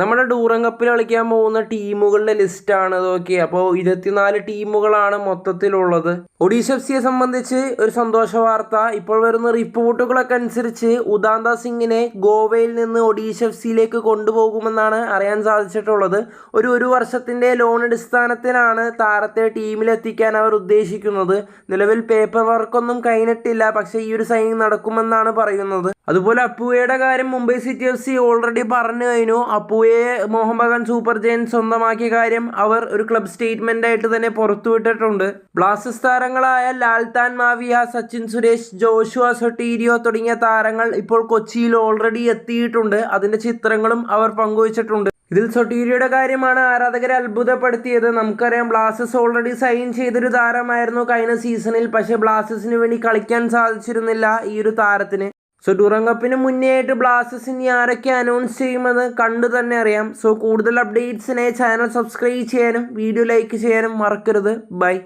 നമ്മുടെ ഡൂറം കപ്പിൽ കളിക്കാൻ പോകുന്ന ടീമുകളുടെ ലിസ്റ്റാണ് ഇതൊക്കെ അപ്പോൾ ഇരുപത്തിനാല് ടീമുകളാണ് മൊത്തത്തിലുള്ളത്. ഒഡീഷ എഫ് സിയെ സംബന്ധിച്ച് ഒരു സന്തോഷ വാർത്ത. ഇപ്പോൾ വരുന്ന റിപ്പോർട്ടുകളൊക്കെ അനുസരിച്ച് ഉദാന്ത സിംഗിനെ ഗോവയിൽ നിന്ന് ഒഡീഷ എഫ് സിയിലേക്ക് കൊണ്ടുപോകുമെന്നാണ് അറിയാൻ സാധിച്ചിട്ടുള്ളത്. ഒരു ഒരു വർഷത്തിന്റെ ലോൺ അടിസ്ഥാനത്തിലാണ് താരത്തെ ടീമിലെത്തിക്കാൻ അവർ ഉദ്ദേശിക്കുന്നത്. നിലവിൽ പേപ്പർ വർക്കൊന്നും കഴിഞ്ഞിട്ടില്ല. പക്ഷേ ഈ ഒരു സൈനിങ് നടക്കുമെന്നാണ് പറയുന്നത്. അതുപോലെ അപ്പുവയുടെ കാര്യം Mumbai city F C already പറഞ്ഞു കഴിഞ്ഞു. അപ്പുവയെ മോഹൻ ബഗാൻ സൂപ്പർ ജയൻ സ്വന്തമാക്കിയ കാര്യം അവർ ഒരു ക്ലബ് സ്റ്റേറ്റ്മെന്റ് ആയിട്ട് തന്നെ പുറത്തുവിട്ടിട്ടുണ്ട്. ബ്ലാസ്റ്റേഴ്സ് താരങ്ങളായ Lalthanmawia Sachin Suresh Joshua Sotirio തുടങ്ങിയ താരങ്ങൾ ഇപ്പോൾ കൊച്ചിയിൽ ഓൾറെഡി എത്തിയിട്ടുണ്ട്. അതിന്റെ ചിത്രങ്ങളും അവർ പങ്കുവച്ചിട്ടുണ്ട്. ഇതിൽ സൊട്ടീരിയുടെ കാര്യമാണ് ആരാധകരെ അത്ഭുതപ്പെടുത്തിയത്. നമുക്കറിയാം ബ്ലാസ്റ്റേഴ്സ് ഓൾറെഡി സൈൻ ചെയ്തൊരു താരമായിരുന്നു കഴിഞ്ഞ സീസണിൽ പക്ഷേ ബ്ലാസ്റ്റേഴ്സിന് വേണ്ടി കളിക്കാൻ സാധിച്ചിരുന്നില്ല ഈ ഒരു താരത്തിന്. സോ ഡുറൻ കപ്പിന് മുന്നേ ആയിട്ട് ബ്ലാസ്റ്റേഴ്സ് ഇനി ആരൊക്കെ അനൗൺസ് ചെയ്യുമെന്ന് കണ്ടു തന്നെ അറിയാം. സോ കൂടുതൽ അപ്ഡേറ്റ്സിനെ ചാനൽ സബ്സ്ക്രൈബ് ചെയ്യാനും വീഡിയോ ലൈക്ക് ചെയ്യാനും മറക്കരുത്. ബൈ